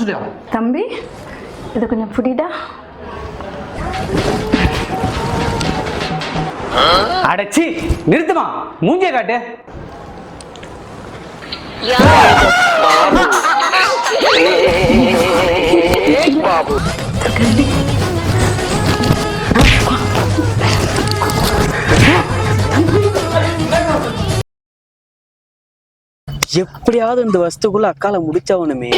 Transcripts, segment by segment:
சொல்லியா தம்பி இது கொஞ்சம் புடிடா அடச்சி நிறுத்துமா? மூஞ்சிய காட்டு. எப்படியாவது இந்த வஸ்துக்குள்ள அக்கால முடிச்சவனுமே.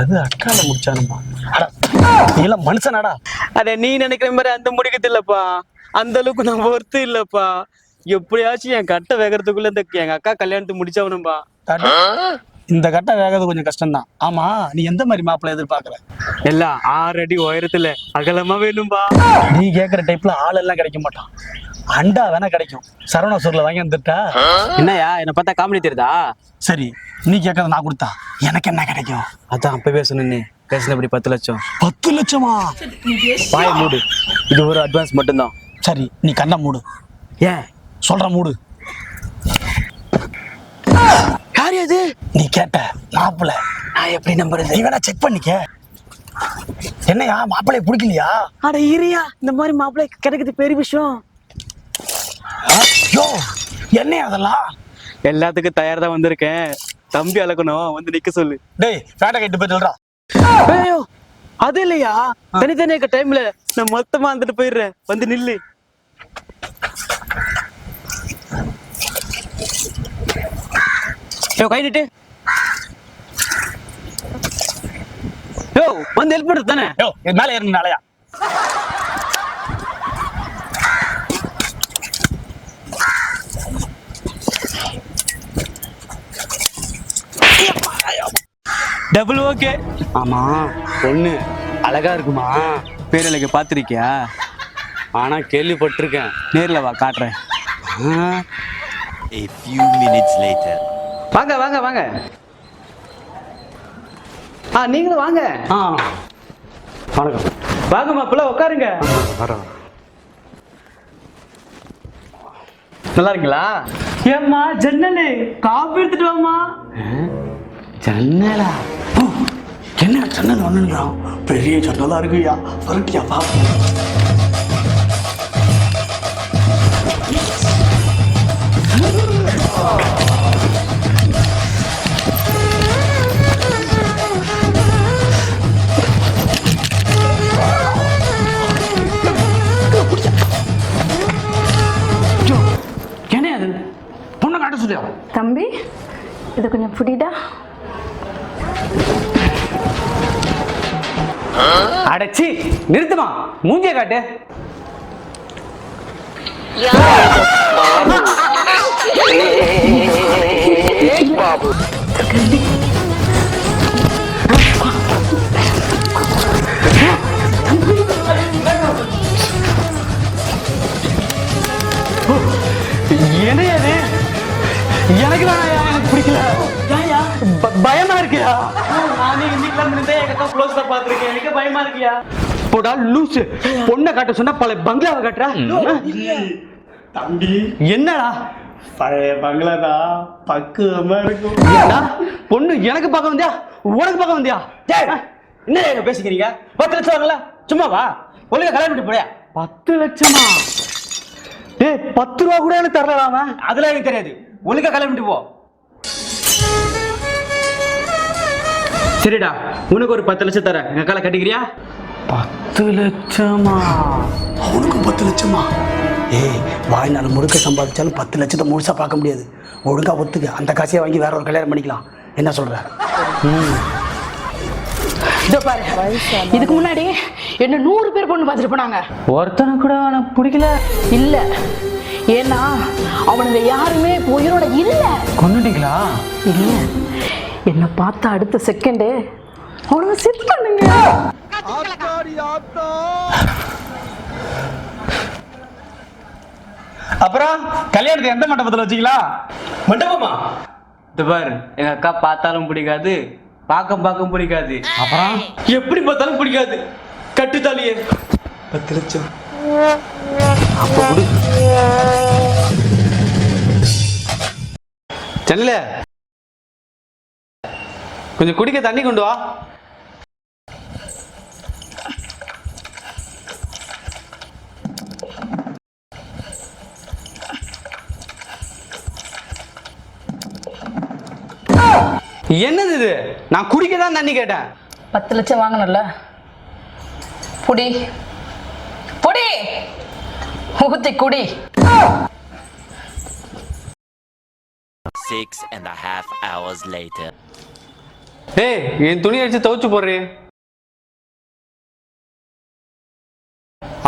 எது அக்கால முடிச்சானுமா? அட, நீ எல்லாம் மனுஷனாடா. அட நீ நினைக்கிற மாதிரி அந்த முடிக்கிறது இல்லப்பா. அந்த அளவுக்கு நான் ஒர்த்து இல்லப்பா. எப்படியாச்சும் என் கட்டை வேகறதுக்குள்ள இந்த எங்க அக்கா கல்யாணத்தை முடிச்சவனும்பா. இந்த கட்ட வேகிறது கொஞ்சம் கஷ்டம்தான். ஆமா நீ எந்த மாதிரி மாப்பிள்ளை எதிர்பார்க்கற? எல்லாம் ஆறு அடி உயரத்துல அகலமா வேணும்பா. நீ கேக்குற டைப்ல ஆள் எல்லாம் கிடைக்க மாட்டான். அண்டா வேணா கிடைக்கும். சரவணா சூர்ல வாங்கி வந்துட்டா. என்னய்யா என்னை பார்த்தா காமெடி தெரியுதா சரி நீ கேட்கறத நான் கொடுத்தா? எனக்கு என்ன கிடைக்கும்? அதான் அப்பவே சொன்னேனே பேசுன இப்படி பத்து லட்சம். பத்து லட்சமா? பாய மூடு. இது ஒரு அட்வான்ஸ் மட்டும்தான். சரி நீ கண்ணை மூடு. ஏன்? சொல்ற மூடு. யார் அது? நீ கேட்ட மாப்பிள்ள நான் எப்படி நம்புறது? வேணா செக் பண்ணிக்க. என்னையா மாப்பிள்ளைய பிடிக்கலையா? அட இரியா இந்த மாதிரி மாப்பிள்ளை கிடைக்கிறது பெரிய விஷயம். யோ என்னையா அதெல்லாம்? எல்லாத்துக்கும் தயார் தான் வந்திருக்கேன். தம்பி அழகணும் வந்து நிக்க சொல்லு. டேய் ஃபேட்டை கட்டு போய் சொல்றா. ஐயோ அது இல்லையா? தனித்தனியா இருக்க டைம்ல நான் மொத்தமா வந்துட்டு போயிடுறேன். வந்து நில்லு. யோ கை நீட்டு. யோ வந்து ஹெல்ப் பண்றது தானே? யோ மேல ஏறினாலயா டபுள் ஓகே ஆமா பொண்ணு அழகா இருக்குமா? பேரழக பார்த்துருக்கியா? ஆனா கேள்விப்பட்டிருக்கேன். நேர்ல வா காட்டுறேன். A few minutes later. வாங்க வாங்க வாங்க. ஆ நீங்களும் வாங்க. ஆ. வணக்கம். வாங்க மாப்பிள்ள உட்காருங்க. நல்லா இருக்கீங்களா? ஏம்மா ஜன்னலு காப்பி எடுத்துட்டு வாமா ஜன்னலா? என்ன ஜன்னல் ஒண்ணுங்கிறான் பெரிய ஜன்னலா இருக்குயா வரட்டியா பாப்போம் என்ன அது பொண்ணை காட்ட சொல்லியா? தம்பி இது கொஞ்சம் புடிடா. அடச்சி நிறுத்துமா? மூஞ்சிய காட்டு. என்ன எனக்கு வேணாயா எனக்கு பிடிக்கல. பயமா நானே இன்னைக்கு இருந்தே எங்க அக்கா க்ளோஸ்ல பாத்துருக்கேன் எனக்கு பயமா இருக்கியா போடா லூசு. பொண்ணை காட்ட சொன்னா பல பங்களாவை காட்டுறா? தம்பி. என்னடா? பழைய பங்களாதா பக்குவமா இருக்கும். பொண்ணு எனக்கு பார்க்க வந்தியா? உனக்கு பார்க்க வந்தியா? டேய், என்ன எங்க பேசிக்கிறீங்க? பத்து லட்சம் வரல சும்மா வா. ஒழுங்கா கல்யாணம் பண்ணிட்டு போறியா பத்து லட்சமா? டேய் பத்து ரூபா கூட எனக்கு தரலாம அதெல்லாம் எனக்கு தெரியாது. ஒழுங்கா கல்யாணம் பண்ணிட்டு போ. சரிடா உனக்கு ஒரு பத்து லட்சம் தரேன். எங்க காலை கட்டிக்கிறியா? பத்து லட்சமா? அவனுக்கு பத்து லட்சமா? ஏய் வாழ்நாள் முழுக்க சம்பாதிச்சாலும் பத்து லட்சத்தை முழுசா பார்க்க முடியாது. ஒழுங்கா ஒத்துக்க. அந்த காசையை வாங்கி வேற ஒரு கல்யாணம் பண்ணிக்கலாம். என்ன சொல்ற? இதோ பாரு. இதுக்கு முன்னாடி என்ன நூறு பேர் பொண்ணு பார்த்துட்டு போனாங்க. ஒருத்தனை கூட எனக்கு பிடிக்கல. இல்ல. ஏன்னா அவனுங்க யாருமே உயிரோட இல்ல. கொண்டுட்டீங்களா இல்ல. என்ன பார்த்த அடுத்த செகண்டு அவனுங்க செத்துட்டானுங்க அப்புறம் கல்யாணத்தை எந்த மண்டபத்தில் வச்சிக்கலாம் மண்டபமா? இது பாரு எங்க அக்கா பார்த்தாலும் பிடிக்காது பார்க்க பார்க்க பிடிக்காது. அப்புறம்? எப்படி பார்த்தாலும் பிடிக்காது. கட்டுத்தாலியே பத்து லட்சம் செல்ல கொஞ்சம் குடிக்க தண்ணி கொண்டு வா. என்னது இது? நான் குடிக்க தான் தண்ணி கேட்டேன். பத்து லட்சம் வாங்கணும்ல. புடி. புடி. ஊத்தி குடி. Six and a half hours later. ஏய் என் துணி அடிச்சு துவைச்சு போடுறே.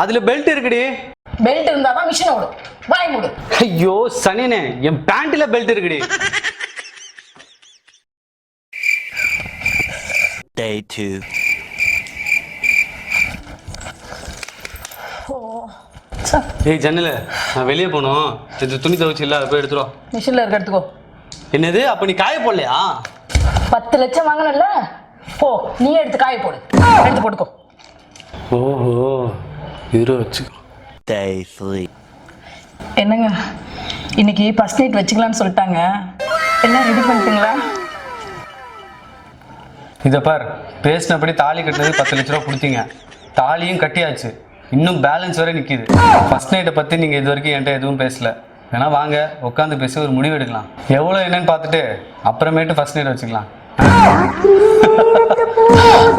அதுல பெல்ட் இருக்குடி. பெல்ட் இருந்தாதான் மிஷின் ஓடும். வாய் மூடு. ஐயோ சனியனே என் பேண்ட்ல பெல்ட் இருக்குடி. Day two. ஏய் ஜன்னல நான் வெளியே போகணும். இது துணி துவைச்சு இல்ல அதை போய் எடுத்துருவா மிஷின்ல இருக்க எடுத்துக்கோ. என்னது? அப்ப நீ காய போடலையா? பத்து லட்சம் வாங்கணும்ல? போ நீ எடுத்து காய போடு. எடுத்து போட்டுக்கோ. ஓஹோ இரு வச்சுக்கோ. என்னங்க? இன்னைக்கு ஃபர்ஸ்ட் நைட் வச்சுக்கலாம்னு சொல்லிட்டாங்க. எல்லாம் ரெடி பண்ணிட்டீங்களா? இதை பார் பேசினபடி தாலி கட்டினது பத்து லட்ச ரூபா கொடுத்தீங்க. தாலியும் கட்டியாச்சு. இன்னும் பேலன்ஸ் வரை நிற்கிது ஃபர்ஸ்ட் நைட்டை பற்றி நீங்கள் இது வரைக்கும் என்கிட்ட எதுவும் பேசல. வேணா வாங்க உட்காந்து பேசி ஒரு முடிவு எடுக்கலாம். எவ்வளோ என்னன்னு பார்த்துட்டு அப்புறமேட்டு ஃபர்ஸ்ட் நைட் வச்சுக்கலாம். రాత్రి పూజ